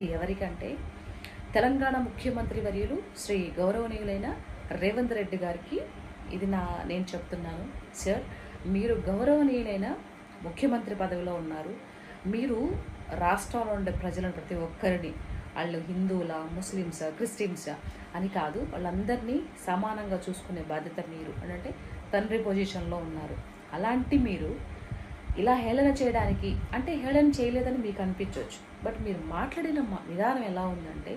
ఎవరికంటే తెలంగాణ ముఖ్యమంత్రి వర్యులు శ్రీ గౌరవనీయులైన రేవంత్ రెడ్డి గారికి ఇది నా నేను చెప్తున్నాను. సార్ మీరు గౌరవనీయులైన ముఖ్యమంత్రి పదవిలో ఉన్నారు. మీరు రాష్ట్రంలో ఉండే ప్రజలను ప్రతి ఒక్కరిని వాళ్ళు హిందువుల ముస్లిమ్స్ క్రిస్టియన్స్ అని కాదు వాళ్ళందరినీ సమానంగా చూసుకునే బాధ్యత మీరు అంటే తండ్రి పొజిషన్లో ఉన్నారు. అలాంటి మీరు ఇలా హేళన చేయడానికి అంటే హేళన చేయలేదని మీకు అనిపించవచ్చు. బట్ మీరు మాట్లాడిన విధానం ఎలా ఉందంటే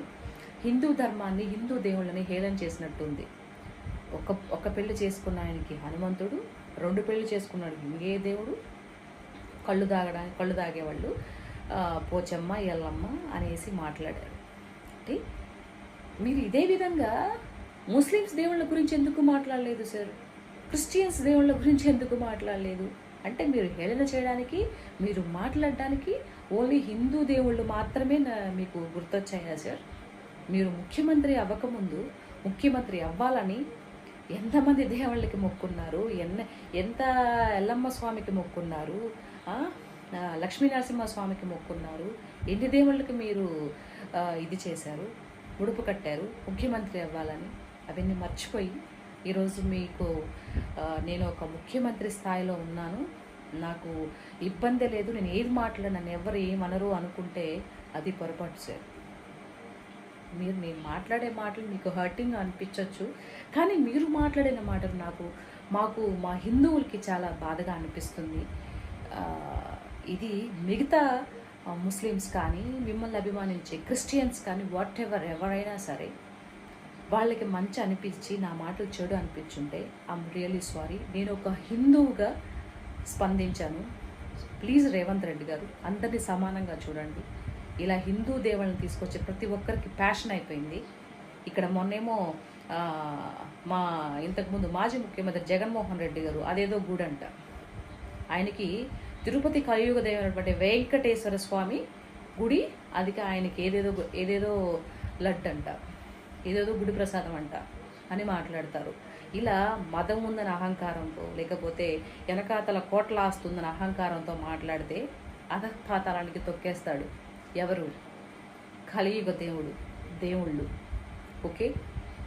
హిందూ ధర్మాన్ని హిందూ దేవుళ్ళని హేళన చేసినట్టు ఉంది ఒక ఒక పెళ్ళి చేసుకున్న ఆయనకి హనుమంతుడు రెండు పెళ్ళి చేసుకున్నాడు ఇంకే దేవుడు కళ్ళు తాగడానికి కళ్ళు తాగేవాళ్ళు పోచమ్మ ఎల్లమ్మ అనేసి మాట్లాడారు. అంటే మీరు ఇదే విధంగా ముస్లిమ్స్ దేవుళ్ళ గురించి ఎందుకు మాట్లాడలేదు సార్? క్రిస్టియన్స్ దేవుళ్ళ గురించి ఎందుకు మాట్లాడలేదు? అంటే మీరు హేళన చేయడానికి మీరు మాట్లాడడానికి ఓన్లీ హిందూ దేవుళ్ళు మాత్రమే నా- మీకు గుర్తొచ్చాయా సార్? మీరు ముఖ్యమంత్రి అవ్వకముందు ముఖ్యమంత్రి అవ్వాలని ఎంతమంది దేవుళ్ళకి మొక్కున్నారు? ఎన్న ఎంత ఎల్లమ్మ స్వామికి మొక్కున్నారు? లక్ష్మీనరసింహ స్వామికి మొక్కున్నారు? ఎన్ని దేవుళ్ళకి మీరు ఇది చేశారు? ఉడుపు కట్టారు? ముఖ్యమంత్రి అవ్వాలని? అవన్నీ మర్చిపోయి ఈరోజు మీకు నేను ఒక ముఖ్యమంత్రి స్థాయిలో ఉన్నాను. నాకు ఇబ్బంది లేదు. నేను ఏది మాట్లాడిన నన్ను ఎవరు ఏమనరు అనుకుంటే అది పొరపాటు సార్. మీరు నేను మాట్లాడే మాటలు మీకు హర్టింగ్ అనిపించవచ్చు కానీ మీరు మాట్లాడిన మాటలు నాకు మాకు మా హిందువులకి చాలా బాధగా అనిపిస్తుంది. ఇది మిగతా ముస్లిమ్స్ కానీ మిమ్మల్ని అభిమానించే క్రిస్టియన్స్ కానీ వాట్ ఎవర్ ఎవరైనా సరే వాళ్ళకి మంచి అనిపించి నా మాటలు చెడు అనిపించుంటే ఐమ్ రియలీ సారీ నేను ఒక హిందువుగా స్పందించాను. ప్లీజ్ రేవంత్ రెడ్డి గారు అందరినీ సమానంగా చూడండి. ఇలా హిందూ దేవుళ్ళని తీసుకొచ్చే ప్రతి ఒక్కరికి ప్యాషన్ అయిపోయింది. ఇక్కడ మొన్నేమో మా ఇంతకుముందు మాజీ ముఖ్యమంత్రి జగన్మోహన్ రెడ్డి గారు అదేదో గుడంట ఆయనకి తిరుపతి కలియుగ దేవుడైనటువంటి వెంకటేశ్వర స్వామి గుడి అది ఆయనకి ఏదేదో ఏదేదో లడ్డు అంట. ఏదేదో గుడి ప్రసాదం అంట అని మాట్లాడతారు. ఇలా మతం ఉందని అహంకారంతో లేకపోతే వెనకాతల కోట్ల ఆస్తుందని అహంకారంతో మాట్లాడితే అధపాతాళానికి తొక్కేస్తాడు ఎవరు? కలియుగ దేవుడు దేవుళ్ళు. ఓకే?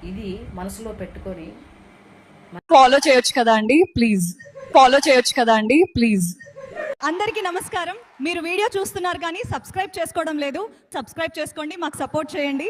ఇది మనసులో పెట్టుకొని ఫాలో చేయొచ్చు కదా అండి? ప్లీజ్ ఫాలో చేయొచ్చు కదా అండి? ప్లీజ్ అందరికీ నమస్కారం. మీరు వీడియో చూస్తున్నారు కానీ సబ్స్క్రైబ్ చేసుకోవడం లేదు. సబ్స్క్రైబ్ చేసుకోండి. మాకు సపోర్ట్ చేయండి.